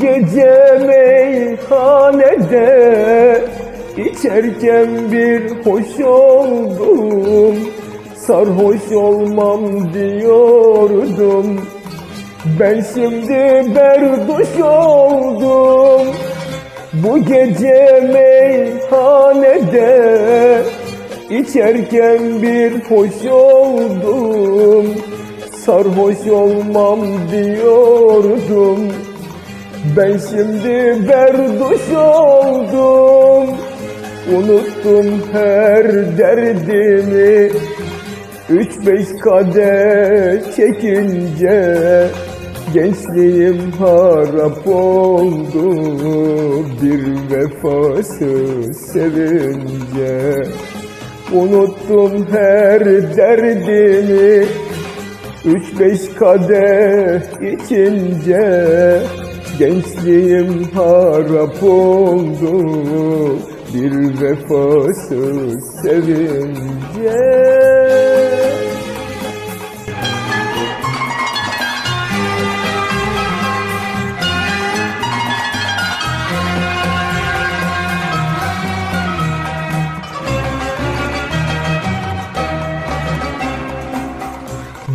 Gece meyhanede içerken bir hoş oldum. Sarhoş olmam diyordum. Ben şimdi berduş oldum. Bu gece meyhanede içerken bir hoş oldum. Sarhoş olmam diyordum Ben şimdi berduş oldum. Unuttum her derdimi. Üç beş kadeh çekince Gençliğim harap oldu. Bir vefasız sevince Unuttum her derdimi. Üç beş kadeh içince Gençliğim harap oldu. Bir vefasız sevince.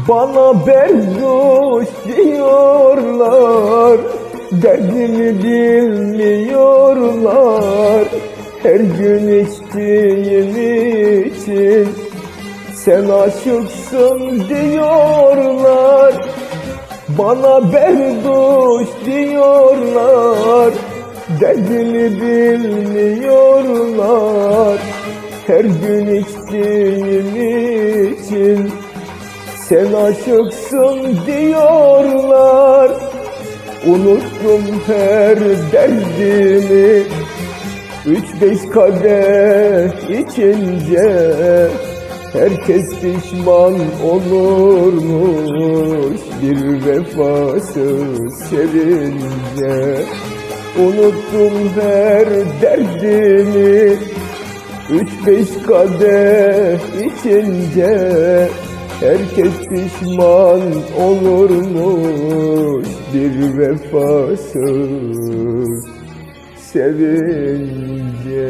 Bana berduş diyorlar Derdimi bilmiyorlar. Her gün içtiğim için Sen aşıksın diyorlar. Bana berduş diyorlar. Derdimi bilmiyorlar. Her gün içtiğim için sen aşıksın diyorlar Unuttum her derdimi. Üç beş kadeh içince Herkes pişman olurmuş. Bir vefasız sevince Unuttum her derdimi. Üç beş kadeh içince Herkes pişman olurmuş bir vefasız sevince.